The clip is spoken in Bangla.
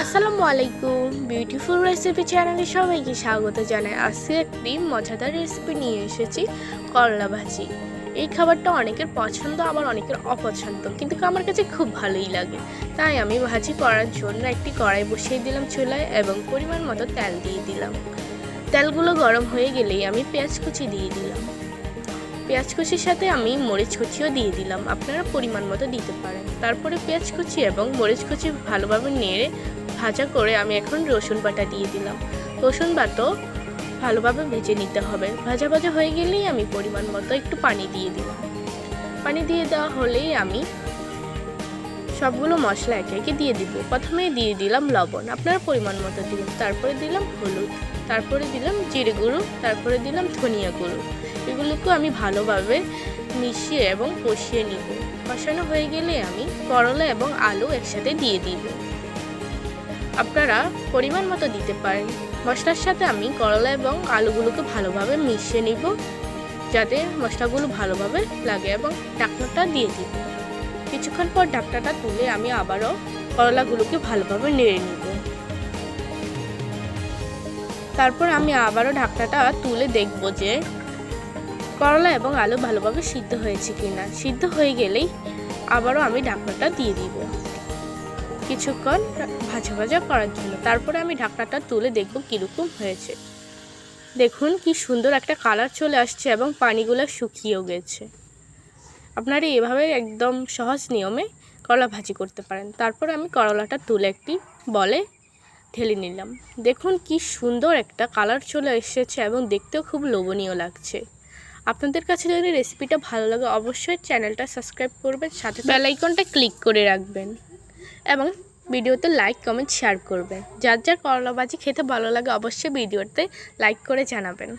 আসসালামু আলাইকুম। বিউটিফুল রেসিপি চ্যানেলে সবাইকে স্বাগত জানাই। আজকে একটি মজাদার রেসিপি নিয়ে এসেছি, করলা ভাজি। এই খাবারটা অনেকের পছন্দ, আবার অনেকের অপছন্দ, কিন্তু আমার কাছে খুব ভালোই লাগে। তাই আমি ভাজি করার জন্য একটি কড়াই বসিয়ে দিলাম চুলায় এবং পরিমাণ মতো তেল দিয়ে দিলাম। তেলগুলো গরম হয়ে গেলেই আমি পেঁয়াজ কুচি দিয়ে দিলাম। পেঁয়াজ কুচির সাথে আমি মরিচ কুচিও দিয়ে দিলাম। আপনারা পরিমাণ মতো দিতে পারেন। তারপরে পেঁয়াজ কুচি এবং মরিচ কুচি ভালোভাবে নেড়ে ভাজা করে আমি এখন রসুন বাটা দিয়ে দিলাম। রসুন বাটো ভালোভাবে ভেজে নিতে হবে। ভাজা ভাজা হয়ে গেলেই আমি পরিমাণ মতো একটু পানি দিয়ে দিলাম। পানি দিয়ে দেওয়া হলেই আমি সবগুলো মশলা একে একে দিয়ে দিব। প্রথমে দিয়ে দিলাম লবণ। আপনার পরিমাণ মতো দিলাম। তারপরে দিলাম হলুদ। তারপরে দিলাম জিরে গুঁড়ো। তারপরে দিলাম ধনিয়া গুঁড়ো। এগুলোকে আমি ভালোভাবে মিশিয়ে এবং কষিয়ে নিব। কষানো হয়ে গেলে আমি করলা এবং আলু একসাথে দিয়ে দিব। আপনারা পরিমাণ মতো দিতে পারেন। মশলার সাথে আমি করলা এবং আলুগুলোকে ভালোভাবে মিশিয়ে নিব। যাতে মশলাগুলো ভালোভাবে লাগে এবং ঢাকনাটা দিয়ে দিব। কিছুক্ষণ পর ঢাকনাটা তুলে আমি আবারও করলাগুলোকে ভালোভাবে নেড়ে নিব। তারপর আমি আবারও ঢাকনাটা তুলে দেখব যে করলা এবং আলু ভালোভাবে সিদ্ধ হয়েছে কিনা। সিদ্ধ হয়ে গেলেই আবারও আমি ঢাকনাটা দিয়ে দিব। কিছুক্ষণ ভাজা ভাজা করার জন্য। তারপরে আমি ঢাকনাটা তুলে দেখব কীরকম হয়েছে। দেখুন কি সুন্দর একটা কালার চলে আসছে এবং পানিগুলো শুকিয়েও গেছে। আপনারা এভাবে একদম সহজ নিয়মে করলা ভাজি করতে পারেন। তারপর আমি করলাটা তুলে একটি বলে ঢেলে নিলাম। দেখুন কি সুন্দর একটা কালার চলে এসেছে এবং দেখতেও খুব লোভনীয় লাগছে। আপনাদের কাছে যদি রেসিপিটা ভালো লাগে অবশ্যই চ্যানেলটা সাবস্ক্রাইব করবেন, সাথে বেল আইকনটা ক্লিক করে রাখবেন এবং ভিডিওতে লাইক, কমেন্ট, শেয়ার করবেন। যার যার করলা ভাজি খেতে ভালো লাগে অবশ্যই ভিডিওতে লাইক করে জানাবেন।